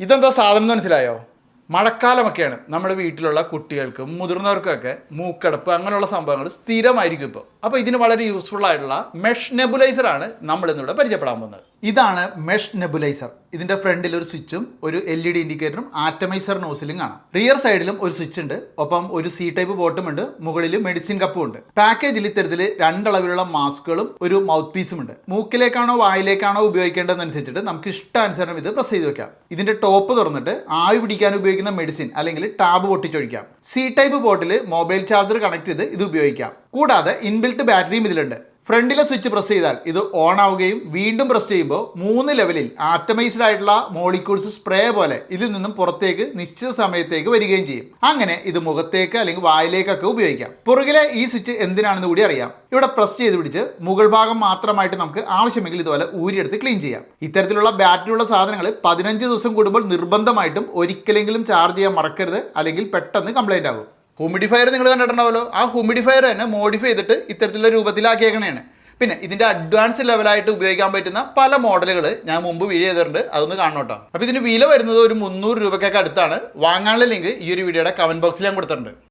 ഇതെന്താ സാധനം മനസ്സിലായോ? മഴക്കാലമൊക്കെയാണ് നമ്മുടെ വീട്ടിലുള്ള കുട്ടികൾക്കും മുതിർന്നവർക്കൊക്കെ മൂക്കടപ്പ് അങ്ങനെയുള്ള സംഭവങ്ങൾ സ്ഥിരമായിരിക്കും ഇപ്പോൾ അപ്പോൾ ഇതിന് വളരെ യൂസ്ഫുൾ ആയിട്ടുള്ള മെഷ് നെബുലൈസറാണ് നമ്മൾ ഇന്നിവിടെ പരിചയപ്പെടാൻ പോകുന്നത്. ഇതാണ് മെഷ് നെബുലൈസർ. ഇതിന്റെ ഫ്രണ്ടിൽ ഒരു സ്വിച്ചും ഒരു എൽ ഇ ഡി ഇൻഡിക്കേറ്ററും ആറ്റമൈസർ നോസിലും കാണാം. റിയർ സൈഡിലും ഒരു സ്വിച്ച് ഉണ്ട്. ഒപ്പം ഒരു സി ടൈപ്പ് ബോട്ടും ഉണ്ട്. മുകളിൽ മെഡിസിൻ കപ്പും ഉണ്ട്. പാക്കേജിൽ ഇത്തരത്തിൽ രണ്ടളവിലുള്ള മാസ്കുകളും ഒരു മൗത്ത് പീസും ഉണ്ട്. മൂക്കിലേക്കാണോ വായിലേക്കാണോ ഉപയോഗിക്കേണ്ടതെന്നനുസരിച്ചിട്ട് നമുക്ക് ഇഷ്ടാനുസരണം ഇത് പ്രസ് ചെയ്ത് വെക്കാം. ഇതിന്റെ ടോപ്പ് തുറന്നിട്ട് ആവി പിടിക്കാൻ ഉപയോഗിക്കുന്ന മെഡിസിൻ അല്ലെങ്കിൽ tab പൊട്ടിച്ചൊഴിക്കാം. C type bottle mobile charger connect ചെയ്ത് ഇത് ഉപയോഗിക്കാം. കൂടാതെ ഇൻബിൽറ്റ് ബാറ്ററിയും ഇതിലുണ്ട്. ഫ്രണ്ടിലെ സ്വിച്ച് പ്രസ് ചെയ്താൽ ഇത് ഓൺ ആവുകയും വീണ്ടും പ്രസ് ചെയ്യുമ്പോൾ മൂന്ന് ലെവലിൽ ആറ്റമൈസ്ഡ് ആയിട്ടുള്ള മോളിക്യൂൾസ് സ്പ്രേ പോലെ ഇതിൽ നിന്നും പുറത്തേക്ക് നിശ്ചിത സമയത്തേക്ക് വരികയും ചെയ്യും. അങ്ങനെ ഇത് മുഖത്തേക്ക് അല്ലെങ്കിൽ വായിലേക്കൊക്കെ ഉപയോഗിക്കാം. പുറകിലെ ഈ സ്വിച്ച് എന്തിനാണെന്ന് കൂടി അറിയാം. ഇവിടെ പ്രസ് ചെയ്ത് പിടിച്ച് മുകൾ ഭാഗം മാത്രമായിട്ട് നമുക്ക് ആവശ്യമെങ്കിൽ ഇതുപോലെ ഊരിയെടുത്ത് ക്ലീൻ ചെയ്യാം. ഇത്തരത്തിലുള്ള ബാറ്ററിയുള്ള സാധനങ്ങൾ പതിനഞ്ച് ദിവസം കൂടുമ്പോൾ നിർബന്ധമായിട്ടും ഒരിക്കലെങ്കിലും ചാർജ് ചെയ്യാൻ മറക്കരുത് അല്ലെങ്കിൽ പെട്ടെന്ന് കംപ്ലൈന്റ് ആകും. ഹ്യൂമിഡിഫയർ നിങ്ങൾ കണ്ടിട്ടുണ്ടാവല്ലോ ആ ഹ്യൂമിഡിഫയർ തന്നെ മോഡിഫൈ ചെയ്തിട്ട് ഇത്തരത്തിലുള്ള രൂപത്തിലാക്കിയേക്കണേണ്. പിന്നെ ഇതിന്റെ അഡ്വാൻസ് ലെവലായിട്ട് ഉപയോഗിക്കാൻ പറ്റുന്ന പല മോഡലുകൾ ഞാൻ മുമ്പ് വീഡിയോ ചെയ്തിട്ടുണ്ട്. അതൊന്ന് കാണണം അപ്പോൾ ഇതിന് വില വരുന്നത് ഒരു മുന്നൂറ് രൂപയ്ക്കൊക്കെ അടുത്താണ്. വാങ്ങാനുള്ള ലിങ്ക് ഈ ഒരു വീഡിയോയുടെ കമന്റ് ബോക്സിൽ ഞാൻ കൊടുത്തിട്ടുണ്ട്.